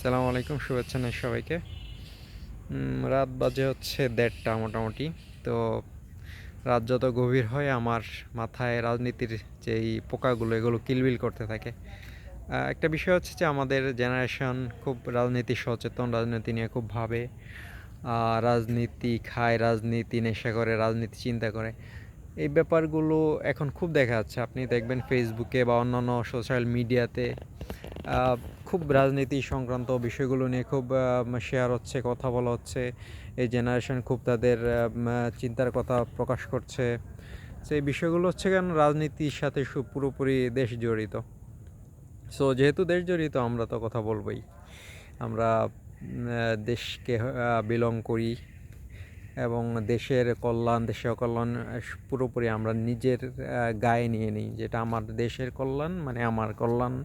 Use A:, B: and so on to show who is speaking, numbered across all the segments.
A: আসসালামু আলাইকুম, শুভেচ্ছা নেই সবাইকে। রাত বাজে হচ্ছে দেড়টা মোটামুটি। তো রাত যত গভীর হয় আমার মাথায় রাজনীতির যেই পোকাগুলো, এগুলো কিলবিল করতে থাকে। একটা বিষয় হচ্ছে যে আমাদের জেনারেশন খুব রাজনীতি সচেতন, রাজনীতি নিয়ে খুব ভাবে। রাজনীতি খায়, রাজনীতি নেশা করে, রাজনীতি চিন্তা করে। এই ব্যাপারগুলো এখন খুব দেখা যাচ্ছে। আপনি দেখবেন ফেসবুকে বা অন্যান্য সোশ্যাল মিডিয়াতে খুব রাজনীতি সংক্রান্ত বিষয়গুলো নিয়ে খুব শেয়ার হচ্ছে, কথা বলা হচ্ছে। এই জেনারেশন খুব তাদের চিন্তার কথা প্রকাশ করছে। এই বিষয়গুলো হচ্ছে কেন রাজনীতির সাথে সু- পুরোপুরি দেশ জড়িত? সো যেহেতু দেশ জড়িত, আমরা তো কথা বলবোই। আমরা দেশকে বিলং করি এবং দেশের কল্যাণ দেশের কল্যাণ পুরোপুরি আমরা নিজের গায়ে নিয়ে নিই। যেটা আমার দেশের কল্যাণ মানে আমার কল্যাণ।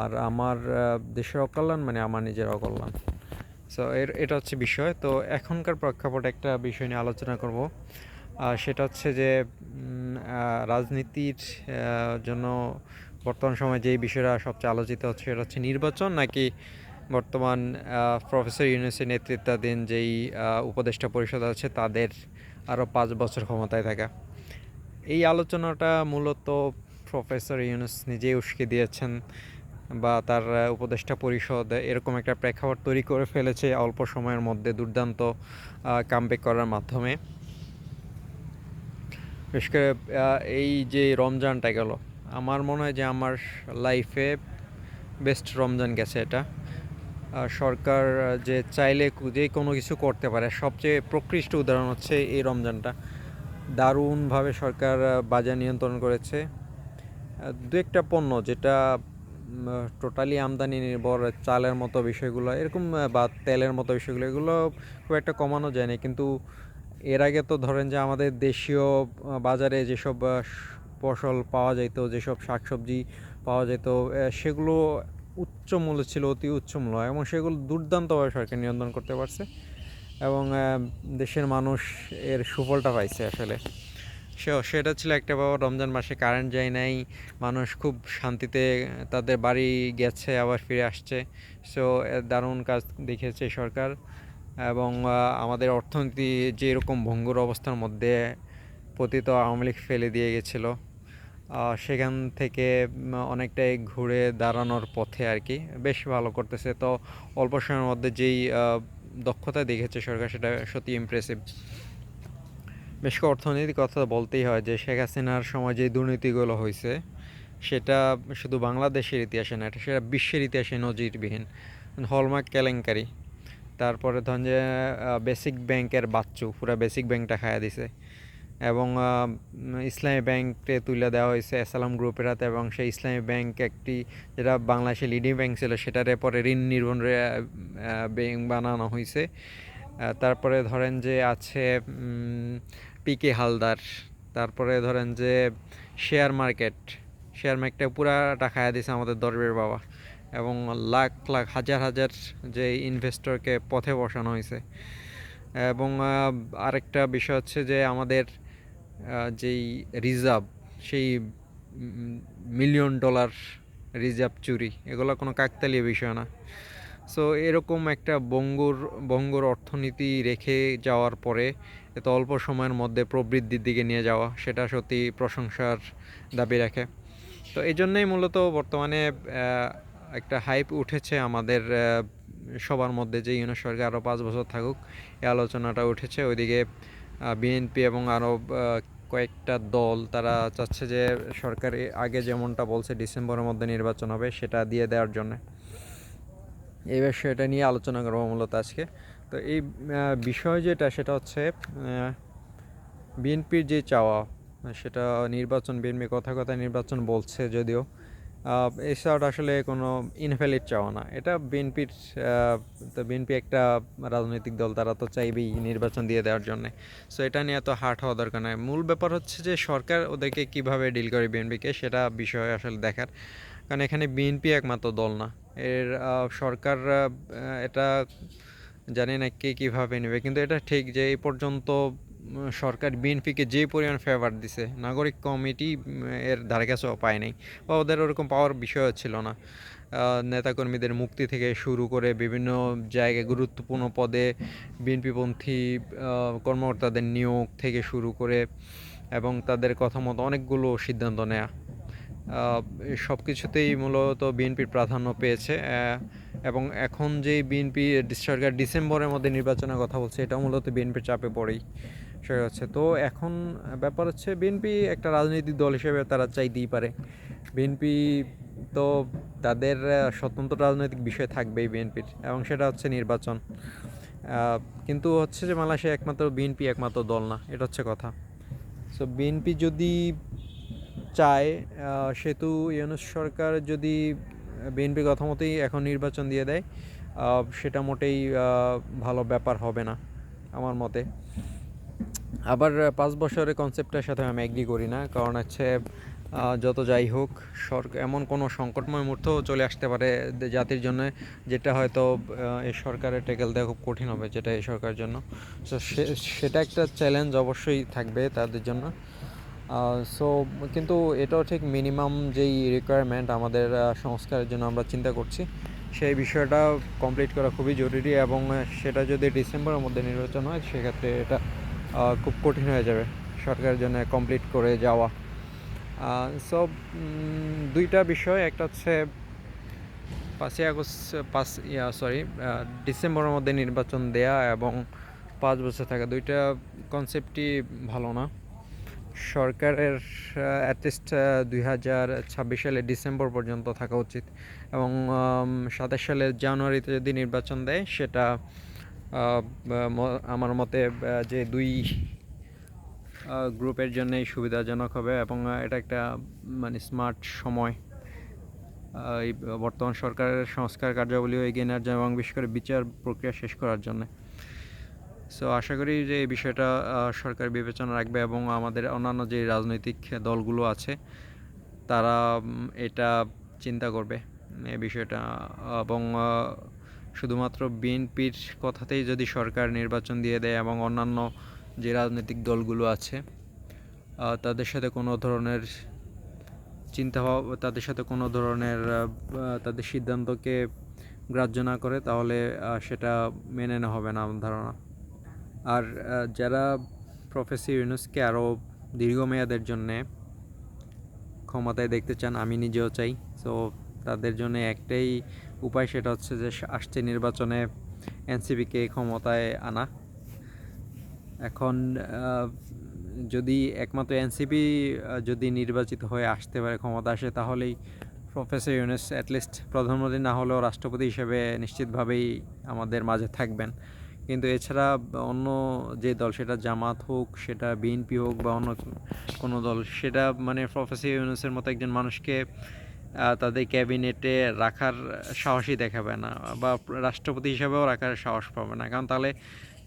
A: আর আমার দেশের অকল্যাণ মানে আমার নিজের অকল্যাণ। সো এর, এটা হচ্ছে বিষয়। তো এখনকার প্রেক্ষাপটে একটা বিষয় নিয়ে আলোচনা করব। সেটা হচ্ছে যে রাজনীতির জন্য বর্তমান সময়ে যেই বিষয়টা সবচেয়ে আলোচিত হচ্ছে সেটা হচ্ছে নির্বাচন নাকি বর্তমান প্রফেসর ইউনুসের নেতৃত্বাধীন যেই উপদেষ্টা পরিষদ আছে তাদের আরও পাঁচ বছর ক্ষমতায় থাকা। এই আলোচনাটা মূলত প্রফেসর ইউনুস নিজেই উস্কে দিয়েছেন। বা তার উপদেষ্টা পরিষদ এরকম একটা প্রেক্ষাপট তৈরি করে ফেলেছে অল্প সময়ের মধ্যে দুর্দান্ত কামব্যাক করার মাধ্যমে। বিশেষ করে এই যে রমজানটা গেল, আমার মনে হয় যে আমার লাইফে বেস্ট রমজান গেছে এটা। সরকার যে চাইলে যে কোনো কিছু করতে পারে, সবচেয়ে প্রকৃষ্ট উদাহরণ হচ্ছে এই রমজানটা। দারুণভাবে সরকার বাজার নিয়ন্ত্রণ করেছে। দু একটা পণ্য যেটা টোটালি আমদানি নির্ভর চালের মতো বিষয়গুলো, এরকম বা তেলের মতো বিষয়গুলো, এগুলো খুব একটা কমানো যায় না কিন্তু এর আগে তো ধরেন যে আমাদের দেশীয় বাজারে যেসব ফসল পাওয়া যেত যেসব শাকসবজি পাওয়া যেত সেগুলো উচ্চ মূল্য ছিল, অতি উচ্চ মূল্য, এবং সেগুলো দুর্দান্তভাবে সরকার নিয়ন্ত্রণ করতে পারছে, এবং দেশের মানুষ এর সুফলটা পাইছে আসলে। সে সেটা ছিল একটা বাবা রমজান মাসে কারেন্ট যায় নাই, মানুষ খুব শান্তিতে তাদের বাড়ি গেছে, আবার ফিরে আসছে। সো দারুণ কাজ দেখিয়েছে সরকার এবং আমাদের অর্থনীতি যে এরকম ভঙ্গুর অবস্থার মধ্যে পতিত আওয়ামী লীগ ফেলে দিয়ে গেছিল সেখান থেকে অনেকটাই ঘুরে দাঁড়ানোর পথে আর কি। বেশ ভালো করতেছে। তো অল্প সময়ের মধ্যে যেই দক্ষতা দেখেছে সরকার, সেটা সত্যি ইমপ্রেসিভ বেশ অর্থনীতির কথা বলতেই হয় যে শেখ হাসিনার সময় যে দুর্নীতিগুলো হয়েছে, সেটা শুধু বাংলাদেশের ইতিহাসে না, এটা সেটা বিশ্বের ইতিহাসে নজিরবিহীন। হলমার্ক কেলেঙ্কারি, তারপরে ধরেন যে বেসিক ব্যাংকের বাচ্চু, পুরো বেসিক ব্যাংকটা খাইয়া দিছে। এবং ইসলামী ব্যাংকে তুলে দেওয়া হয়েছে এসালাম গ্রুপের হাতে এবং সেই ইসলামী ব্যাংক একটি, যেটা বাংলাদেশের লিডিং ব্যাংক ছিল, সেটারে পরে ঋণ নির্ভর ব্যাংক বানানো হয়েছে। তারপরে ধরেন যে আছে পিকে হালদার তারপরে ধরেন যে শেয়ার মার্কেট শেয়ার মার্কেটটা পুরাটা খাইয়া দিছে আমাদের দরবের বাবা এবং লাখ লাখ, হাজার হাজার যে ইনভেস্টরকে পথে বসানো হয়েছে। এবং আরেকটা বিষয় হচ্ছে যে আমাদের যেই রিজার্ভ সেই মিলিয়ন ডলার রিজার্ভ চুরি, এগুলো কোনো কাকতালীয় বিষয় না। সো এরকম একটা বঙ্গুর বঙ্গুর অর্থনীতি রেখে যাওয়ার পরে এত অল্প সময়ের মধ্যে প্রবৃদ্ধির দিকে নিয়ে যাওয়া, সেটা সত্যি প্রশংসার দাবি রাখে। তো এই জন্যই মূলত বর্তমানে একটা হাইপ উঠেছে আমাদের সবার মধ্যে যে ইউনিট সরকার আরও পাঁচ বছর থাকুক, এই আলোচনাটা উঠেছে। ওইদিকে বিএনপি এবং আরও কয়েকটা দল তারা চাচ্ছে যে সরকার আগে যেমনটা বলছে ডিসেম্বরের মধ্যে নির্বাচন হবে, সেটা দিয়ে দেওয়ার জন্য। এই বিষয়টা নিয়ে আলোচনা করব মূলত আজকে। তো এই বিষয় যেটা, সেটা হচ্ছে বিএনপির যে চাওয়া, সেটা নির্বাচন, বিএনপি কথা কথা নির্বাচন বলছে যদিও এছাড়া আসলে কোনো ইনভ্যালিড চাওয়া না। এটা বিএনপির তো বিএনপি একটা রাজনৈতিক দল, তারা তো চাইবেই নির্বাচন দিয়ে দেওয়ার জন্য। সো এটা নিয়ে এত হার্ট হওয়া দরকার নয় মূল ব্যাপার হচ্ছে যে, সরকার ওদেরকে কীভাবে ডিল করে বিএনপিকে, সেটা বিষয় আসলে দেখার। কারণ এখানে বিএনপি একমাত্র দল না। এর সরকার এটা জানি না কে কীভাবে নেবে, কিন্তু এটা ঠিক যে এই পর্যন্ত সরকার বিএনপিকে যে পরিমাণ ফেভার দিছে, নাগরিক কমিটি এর ধারে কাছেও পায় নাই, বা ওদের ওরকম পাওয়ার বিষয় ছিল না। নেতাকর্মীদের মুক্তি থেকে শুরু করে বিভিন্ন জায়গায় গুরুত্বপূর্ণ পদে বিএনপিপন্থী কর্মকর্তাদের নিয়োগ থেকে শুরু করে, এবং তাদের কথা মতো অনেকগুলো সিদ্ধান্ত নেয়া। সব কিছুতেই মূলত বিএনপির প্রাধান্য পেয়েছে এবং এখন যে বিএনপি সরকার ডিসেম্বরের মধ্যে নির্বাচনের কথা বলছে, এটা মূলত বিএনপির চাপে পড়েই সেটা হচ্ছে। তো এখন ব্যাপার হচ্ছে বিএনপি একটা রাজনৈতিক দল হিসেবে তারা চাইতেই পারে। বিএনপি তো তাদের স্বতন্ত্র রাজনৈতিক বিষয় থাকবেই বিএনপির, এবং সেটা হচ্ছে নির্বাচন। কিন্তু হচ্ছে যে মালয়েশিয়া একমাত্র বিএনপি একমাত্র দল না, এটা হচ্ছে কথা। সো বিএনপি যদি চায় সেহেতু ইউনুস সরকার যদি বিএনপি কথা মতোই এখন নির্বাচন দিয়ে দেয় সেটা মোটেই ভালো ব্যাপার হবে না আমার মতে। আবার পাঁচ বছরের কনসেপ্টের সাথে আমি অ্যাগ্রি করি না, কারণ হচ্ছে যত যাই হোক সরকার এমন কোনো সংকটময় মুহূর্ত চলে আসতে পারে জাতির জন্য, যেটা হয়তো এই সরকারের টেকেল দেওয়া খুব কঠিন হবে যেটা এই সরকারের জন্য। সো, সেটা একটা চ্যালেঞ্জ অবশ্যই থাকবে তাদের জন্য। সো কিন্তু এটাও ঠিক মিনিমাম যেই রিকোয়ারমেন্ট আমাদের সংস্কারের জন্য আমরা চিন্তা করছি, সেই বিষয়টা কমপ্লিট করা খুবই জরুরি এবং সেটা যদি ডিসেম্বরের মধ্যে নির্বাচন হয়, সেক্ষেত্রে এটা খুব কঠিন হয়ে যাবে সরকারের জন্য কমপ্লিট করে যাওয়া। সো দুইটা বিষয়, একটা হচ্ছে পাঁচই আগস্ট, পাঁচ, ইয়া সরি ডিসেম্বরের মধ্যে নির্বাচন দেয়া এবং পাঁচ বছর থাকা, দুইটা কনসেপ্টই ভালো না। সরকারের অ্যাটলিস্ট দুই হাজার ছাব্বিশ সালে ডিসেম্বর পর্যন্ত থাকা উচিত এবং সাতাশ সালের জানুয়ারিতে যদি নির্বাচন দেয় সেটা আমার মতে যে দুই গ্রুপের জন্যই সুবিধাজনক হবে এবং এটা একটা মানে স্মার্ট সময়। এই, বর্তমান সরকারের সংস্কার কার্যাবলী এগিয়ে নেওয়ার জন্য এবং বিশেষ করে বিচার প্রক্রিয়া শেষ করার জন্য। সো আশা করি যে এই বিষয়টা সরকার বিবেচনা রাখবে এবং আমাদের অন্যান্য যে রাজনৈতিক দলগুলো আছে, তারা এটা চিন্তা করবে এই বিষয়টা। এবং শুধুমাত্র বিএনপির কথাতেই যদি সরকার নির্বাচন দিয়ে দেয় এবং অন্যান্য যে রাজনৈতিক দলগুলো আছে তাদের সাথে কোনো ধরনের চিন্তা তাদের সাথে কোনো ধরনের তাদের সিদ্ধান্তকে গ্রাহ্য না করে, তাহলে সেটা মেনে নেওয়া হবে না আমার ধারণা। আর যারা প্রফেসর ইউনুসকে আরও দীর্ঘমেয়াদের জন্যে ক্ষমতায় দেখতে চান, আমি নিজেও চাই। সো তাদের জন্য একটাই উপায় সেটা হচ্ছে যে আসছে নির্বাচনে এনসিপিকে ক্ষমতায় আনা। এখন যদি একমাত্র এনসিপি যদি নির্বাচিত হয়ে আসতে পারে, ক্ষমতা আসে, তাহলেই প্রফেসর ইউনুস অ্যাটলিস্ট প্রধানমন্ত্রী না হলেও রাষ্ট্রপতি হিসেবে নিশ্চিতভাবেই আমাদের মাঝে থাকবেন। কিন্তু এছাড়া অন্য যে দল, সেটা জামাত হোক, সেটা বিএনপি হোক বা অন্য কোনো দল, সেটা মানে প্রফেসর ইউনুসের মতো একজন মানুষকে তাদের ক্যাবিনেটে রাখার সাহসই দেখাবে না বা রাষ্ট্রপতি হিসাবেও রাখার সাহস পাবে না। কারণ তাহলে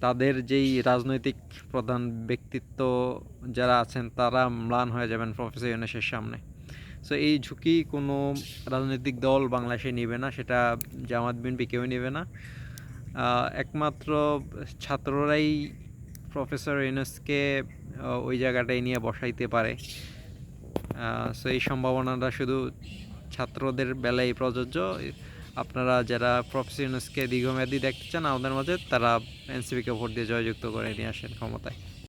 A: তাদের যেই রাজনৈতিক প্রধান ব্যক্তিত্ব যারা আছেন, তারা ম্লান হয়ে যাবেন প্রফেসর ইউনুসের সামনে। সো এই ঝুঁকি কোনো রাজনৈতিক দল বাংলাদেশে নেবে না, সেটা জামাত, বিএনপি কেউ নেবে না। একমাত্র ছাত্ররাই প্রফেসর ইউনুসকে ওই জায়গাটায় নিয়ে বসাইতে পারে। সো এই সম্ভাবনাটা শুধু ছাত্রদের বেলায় প্রযোজ্য। আপনারা যারা প্রফেসর ইউনুসকে দীর্ঘমেয়াদী দেখতে চান, আমাদের মাঝে, তারা এনসিপিকে ভোট দিয়ে জয়যুক্ত করে নিয়ে আসেন ক্ষমতায়।